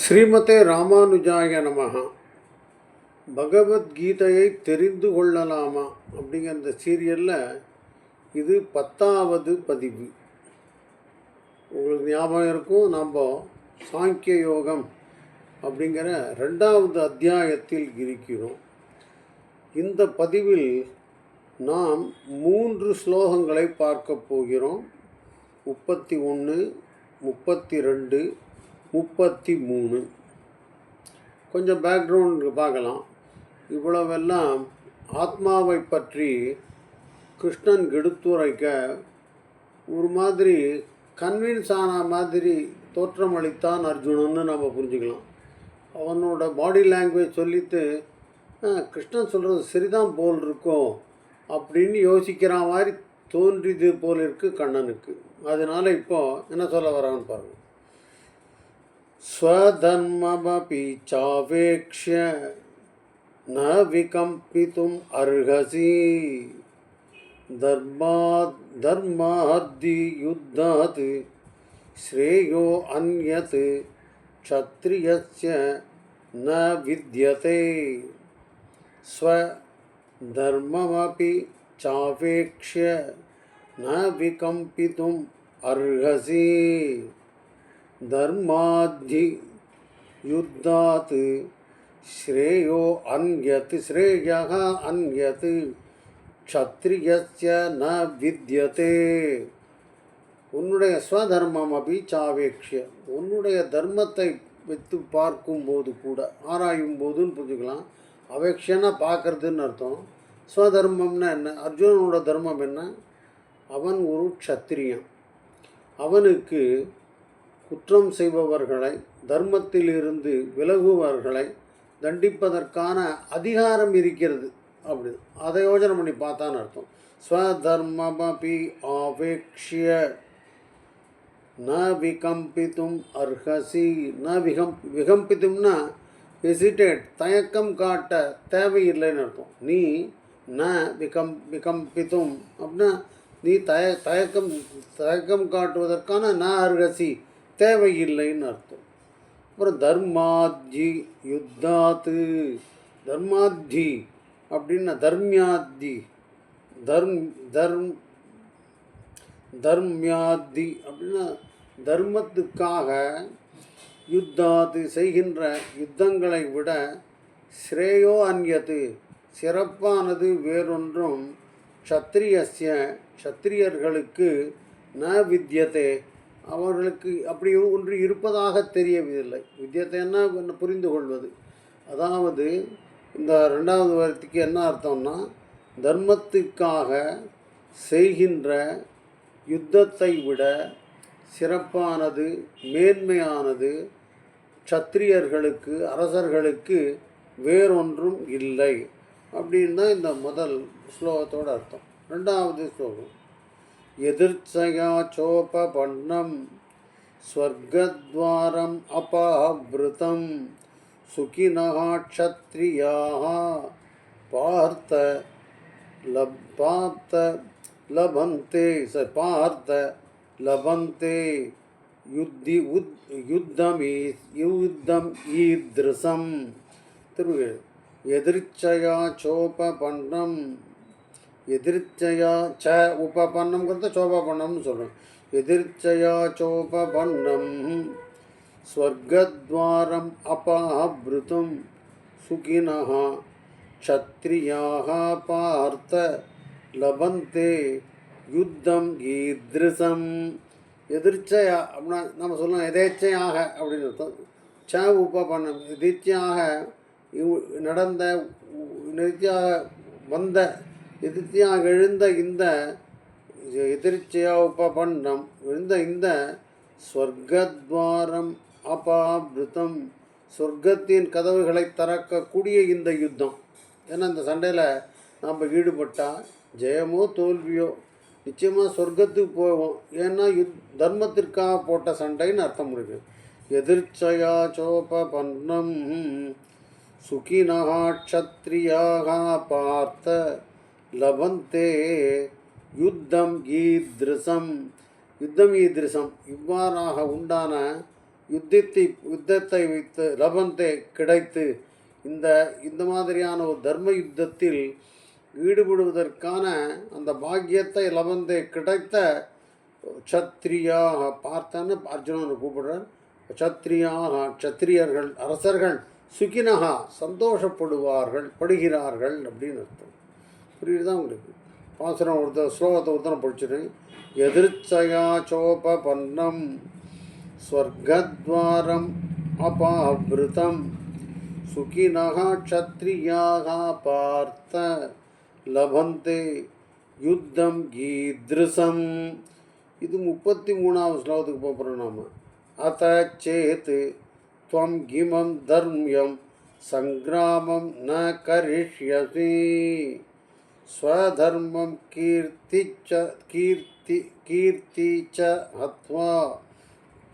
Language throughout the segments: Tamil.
ஸ்ரீமதே ராமானுஜாய நமகா பகவத்கீதையை தெரிந்து கொள்ளலாமா அப்படிங்கிற இந்த சீரியலில் இது பத்தாவது பதிவு. உங்களுக்கு ஞாபகம் இருக்கும் நாம் சாங்கிய யோகம் அப்படிங்கிற ரெண்டாவது அத்தியாயத்தில் இருக்கிறோம். இந்த பதிவில் நாம் மூன்று ஸ்லோகங்களை பார்க்க போகிறோம். முப்பத்தி ஒன்று முப்பத்தி ரெண்டு முப்பத்தி மூணு. கொஞ்சம் பேக்ரவுண்ட் பார்க்கலாம். இவ்வளவெல்லாம் ஆத்மாவை பற்றி கிருஷ்ணன் எடுத்துரைக்க ஒரு மாதிரி கன்வின்ஸ் ஆன மாதிரி தோற்றமளித்தான் அர்ஜுனன்னு நம்ம புரிஞ்சுக்கலாம். அவனோட பாடி லாங்குவேஜ் சொல்லிட்டு கிருஷ்ணன் சொல்கிறது சரிதான் போல் இருக்கும் அப்படின்னு யோசிக்கிற மாதிரி தோன்றியது போல் இருக்குது கண்ணனுக்கு. அதனால் இப்போ என்ன சொல்ல வரான்னு பாருங்கள் स्वधर्ममपि चावेक्ष्य न विकम्पितुम् अर्हसि। धर्मात् धर्माद्धियुद्धात् श्रेयो अन्यत् क्षत्रियस्य न विद्यते। स्वधर्ममपि चावेक्ष्य न विकम्पितुम् अर्हसि। धर्माद्धि युद्धात् श्रेयो अन्यत् श्रेयः अन्यत् क्षत्रियस्य न विद्यते உன்னுடைய ஸ்வதர்மம் அபி சாவேக்ஷிய உன்னுடைய தர்மத்தை வைத்து பார்க்கும்போது கூட ஆராயும் போதுன்னு புரிஞ்சுக்கலாம் அவேக்ஷனா பார்க்கறதுன்னு அர்த்தம் ஸ்வதர்மம்னா என்ன அர்ஜுனனோட தர்மம் என்ன அவன் ஒரு க்ஷத்திரியன் அவனுக்கு குற்றம் செய்பவர்களை தர்மத்திலிருந்து விலகுபவர்களை தண்டிப்பதற்கான அதிகாரம் இருக்கிறது. அப்படி. அதை யோஜனை பண்ணி பார்த்தான்னு அர்த்தம். ஸ்வதர்மமபி ஆவேக்ஷிய ந விகம்பித்தும் அர்ஹசி. ந விகம் விகம்பித்தும்னா ஹெசிடேட் தயக்கம் காட்ட தேவையில்லைன்னு அர்த்தம். நீ ந விகம் விகம்பித்தும். அப்படின்னா நீ தய தயக்கம் தயக்கம் காட்டுவதற்கான ந அர்ஹசி. தேவையில்லைன்னு அர்த்தம். அப்புறம் தர்மாத்தி யுத்தாத்து தர்மாத்தி அப்படின்னா தர்மியாத்தி தர்ம் தர்ம் தர்மியாத்தி அப்படின்னா தர்மத்துக்காக யுத்தாத்து செய்கின்ற யுத்தங்களை விட ஸ்ரேயோ அந்யது சிறப்பானது வேறொன்றும் க்ஷத்ரியஸ்ய க்ஷத்திரியர்களுக்கு ந வித்தியதே அவர்களுக்கு அப்படி ஒன்று இருப்பதாக தெரியவில்லை. வித்தியத்தைன்னா என்ன புரிந்து கொள்வது அதாவது இந்த ரெண்டாவது வார்த்தைக்கு என்ன அர்த்தம்னா தர்மத்துக்காக செய்கின்ற யுத்தத்தை விட சிறப்பானது மேன்மையானது க்ஷத்திரியர்களுக்கு அரசர்களுக்கு வேறொன்றும் இல்லை. அப்படின்னு தான் இந்த முதல் ஸ்லோகத்தோட அர்த்தம். ரெண்டாவது ஸ்லோகம். எதிர்ச்சயா சோபபன்னம் ஸ்வர்கத்வாரம் அபாவிருத்தம் சுகினः க்ஷத்ரியாः பார்த்த லப் பார்த்த லபந்தே ச பார்த்த லபந்தே யுத்தி உத் யுத்தமீ யுத்தம் ஈத்ருசம். திரு எதிர்ச்சயா சோபபன்னம் எதிர்ச்சையா ச உபபன்னம்ங்கிறத சோபபன்னம்னு சொல்கிறோம் எதிர்ச்சையா சோபபன்னம் ஸ்வர்கத்வாரம் அபாபிருதம் சுகினா க்ஷத்ரியாக பார்த்த லபந்தே யுத்தம் ஈத்ருசம். எதிர்ச்சையா அப்படின்னா நம்ம சொல்லலாம் எதேச்சையாக அப்படின்னு அர்த்தம். ச உபபன்னம் எதிர்ச்சையாக இவ்- நடந்த எதிர்ச்சியாக வந்த எதிர்த்தியாக எழுந்த இந்த எதிர்ச்சியா உபபண்டம் எழுந்த இந்த ஸ்வர்கத்வாரம் அபாபிருத்தம் சொர்க்கத்தின் கதவுகளை திறக்கக்கூடிய இந்த யுத்தம். ஏன்னா இந்த சண்டையில் நாம் ஈடுபட்டால் ஜெயமோ தோல்வியோ நிச்சயமாக சொர்க்கத்துக்கு போவோம். ஏன்னா யுத் தர்மத்திற்காக போட்ட சண்டைன்னு அர்த்தம் இருக்கு. எதிர்ச்சயா சோபபன்னம் சுகினஹா க்ஷத்ரியாக பார்த்த லபந்தே யுத்தம் ஈத்ருசம். யுத்தம் ஈதிருசம். இவ்வாறாக உண்டான யுத்தத்தை யுத்தத்தை வைத்து லபந்தே கிடைத்து இந்த இந்த மாதிரியான ஒரு தர்ம யுத்தத்தில் ஈடுபடுவதற்கான அந்த பாக்கியத்தை லபந்தே கிடைத்த சத்ரியாக பார்த்தன்னு அர்ஜுனன் கூப்பிடுறார். சத்ரியாக சத்திரியர்கள் அரசர்கள் சுகினகா சந்தோஷப்படுவார்கள் படுகிறார்கள் அப்படின்னு அர்த்தம். புரியுதா உங்களுக்கு. பாசுரம் ஒருத்தர ஸ்லோகத்தை ஒருத்தர படிச்சிடுறேன் எதிர்ச்சயா சோபபன்னம் ஸ்வர்கத்வாரம் அபாவிருத்தம் சுகினகா க்ஷத்ரியாக பார்த்த லபந்தே யுத்தம் கீதிருசம். இது முப்பத்தி மூணாவது ஸ்லோகத்துக்கு போகிறோம் நாம். அத்த சேத் துவம் கிமம் தர்மியம் சங்கிராமம் ந கரிஷ்யசி. स्वधर्म कीर्ति च कीर्ति कीर्ति च हत्वा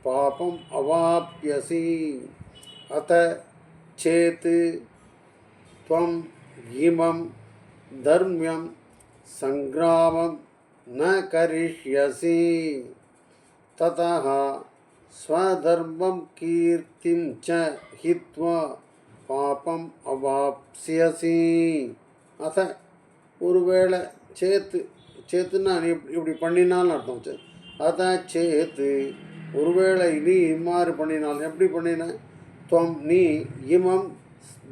पापम अवाप्यसी। अत चेत त्वं इमं धर्म्यं सङ्ग्रामं न करिष्यसि। ततः स्वधर्मं कीर्तिं च हित्वा पापम् अवाप्स्यसि। अथ ஒருவேளை சேத்து சேத்துன்னா நீ இப்படி பண்ணினாலும் அர்த்தம் சே அதான் சேத்து ஒருவேளை நீ இம்மாறு பண்ணினால் எப்படி பண்ணின? துவம் நீ இமம்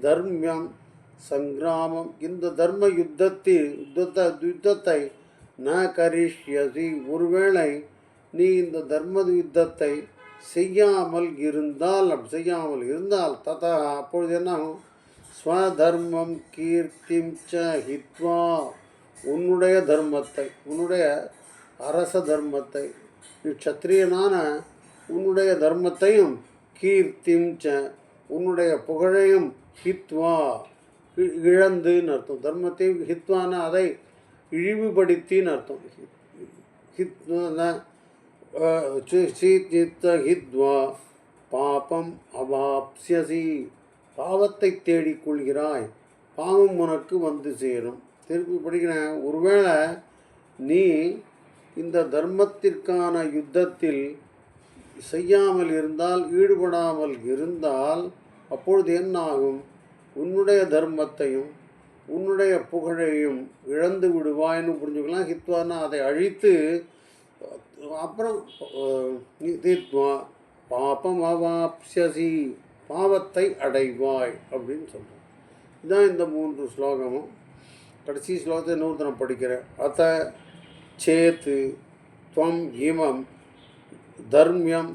தர்மியம் சங்கிராமம். இந்த தர்ம யுத்தத்தில் யுத்தத்தை யுத்தத்தை ந கரிஷ்யசி ஒருவேளை நீ இந்த தர்ம யுத்தத்தை செய்யாமல் இருந்தால் செய்யாமல் இருந்தால் ததா அப்பொழுது என்ன ஆகும்? ஸ்வதர்மம் கீர்த்திம் ச ஹித்வா. உன்னுடைய தர்மத்தை உன்னுடைய அரச தர்மத்தை நீ சத்திரியனான உன்னுடைய தர்மத்தையும் கீர்த்திம் ச உன்னுடைய புகழையும் ஹித்வா. இழந்துன்னு அர்த்தம். தர்மத்தையும் ஹித்வான அதை இழிவுபடுத்தின்னு அர்த்தம். ஹித்வான ஹித்வா. பாபம் அவாப்சியசி பாவத்தை தேடிக்கொள்கிறாய் பாவம் உனக்கு வந்து சேரும். திருப்பி படிக்கிறேன். ஒருவேளை நீ இந்த தர்மத்திற்கான யுத்தத்தில் செய்யாமல் இருந்தால் ஈடுபடாமல் இருந்தால் அப்பொழுது என்னாகும்? உன்னுடைய தர்மத்தையும் உன்னுடைய புகழையும் இழந்து விடுவாய்னு புரிஞ்சுக்கலாம். ஹித்வானா அதை அழித்து அப்புறம் அஹ், பாபம் அவாப்சியசி பாவத்தை அடைவாய் அப்படின்னு சொல்கிறேன் இதான் இந்த மூன்று ஸ்லோகமும். கடைசி ஸ்லோகத்தை நூத்தனம் படிக்கிறேன். அத்த சேத்து துவம் இமம் தர்மியம்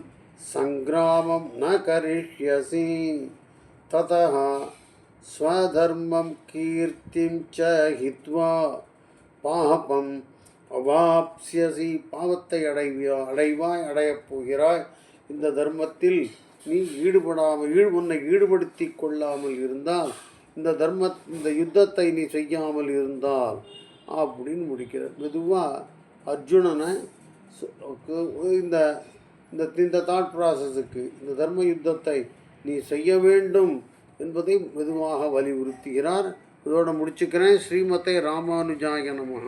சங்கிராமம் ந கரிஷ்யசி ததா ஸ்வதர்மம் கீர்த்திம் ச ஹித்வா பாபம் அவாப்சியசி பாவத்தை அடைவியா அடைவாய் அடையப் போகிறாய். இந்த தர்மத்தில் நீ ஈடுபடாமல் ஈடு உன்னை ஈடுபடுத்தி கொள்ளாமல் இருந்தால் இந்த தர்ம இந்த யுத்தத்தை நீ செய்யாமல் இருந்தால் அப்படின்னு முடிக்கிற மெதுவாக அர்ஜுனனை இந்த இந்த இந்த தாட் ப்ராசஸுக்கு இந்த தர்ம யுத்தத்தை நீ செய்ய வேண்டும் என்பதை மெதுவாக வலியுறுத்துகிறார். இதோட முடிச்சுக்கிறேன். ஸ்ரீமத்தை ராமானுஜாய நமः.